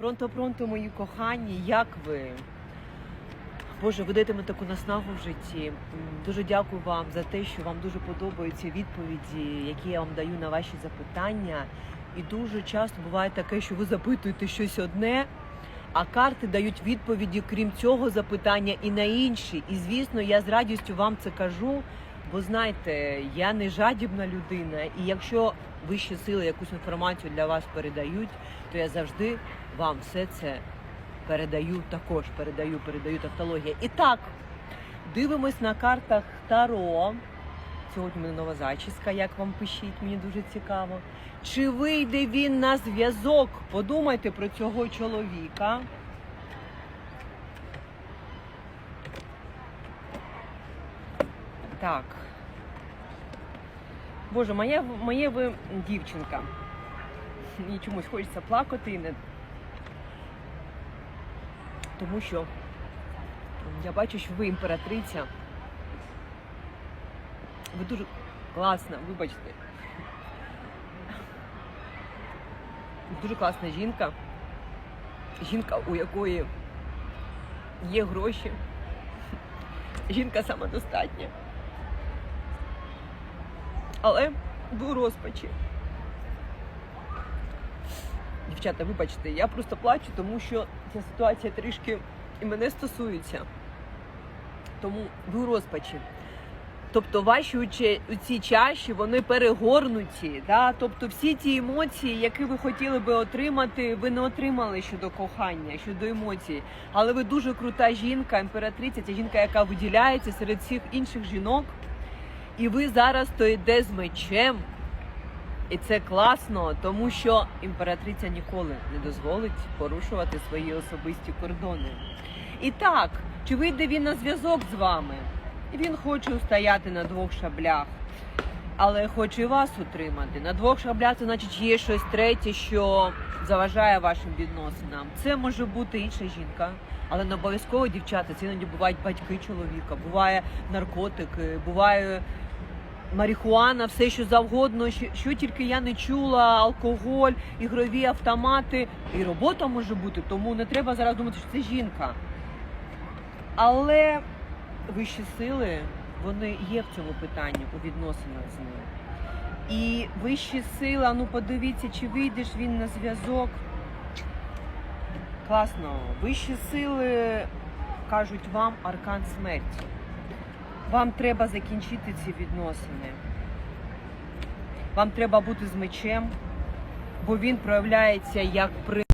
Пронто-пронто, мої кохані, як ви? Боже, ви даєте мені таку наснагу в житті. Дуже дякую вам за те, що вам дуже подобаються відповіді, які я вам даю на ваші запитання. І дуже часто буває таке, що ви запитуєте щось одне, а карти дають відповіді, крім цього запитання, і на інші. І звісно, я з радістю вам це кажу. Бо знаєте, я не жадібна людина, і якщо вищі сили якусь інформацію для вас передають, то я завжди вам все це передаю також. Передаю, передаю тавтологія. І так, дивимось на картах Таро. Сьогодні мене нова зачіска, як вам пишіть, мені дуже цікаво. Чи вийде він на зв'язок? Подумайте про цього чоловіка. Так. Боже, моя, моє ви дівчинка. Мені чомусь хочеться плакати не. Тому що я бачу, що ви імператриця. Ви дуже класна, вибачте. Дуже класна жінка. Жінка, у якої є гроші. Жінка самодостатня. Але у розпачі. Дівчата, вибачте, я просто плачу, тому що ця ситуація трішки і мене стосується. Тому у розпачі. Тобто ваші уче- ці чаші вони перегорнуті. Да? Тобто всі ті емоції, які ви хотіли би отримати, ви не отримали щодо кохання, щодо емоцій. Але ви дуже крута жінка, імператриця, ця жінка, яка виділяється серед всіх інших жінок. І ви зараз стоїте з мечем. І це класно, тому що імператриця ніколи не дозволить порушувати свої особисті кордони. І так, чи вийде він на зв'язок з вами? Він хоче стояти на двох шаблях, але хоче вас утримати. На двох шаблях це значить є щось третє, що заважає вашим відносинам. Це може бути інша жінка, але не обов'язково дівчата. Це іноді бувають батьки чоловіка, буває наркотики, буває марихуана, все що завгодно, що, що тільки я не чула, алкоголь, ігрові автомати, і робота може бути, тому не треба зараз думати, що це жінка. Але вищі сили вони є в цьому питанні у відносинах з ним. І вищі сили, ну подивіться, чи вийдеш він на зв'язок. Класно, вищі сили кажуть вам аркан смерті. Вам треба закінчити ці відносини. Вам треба бути з мечем, бо він проявляється як при.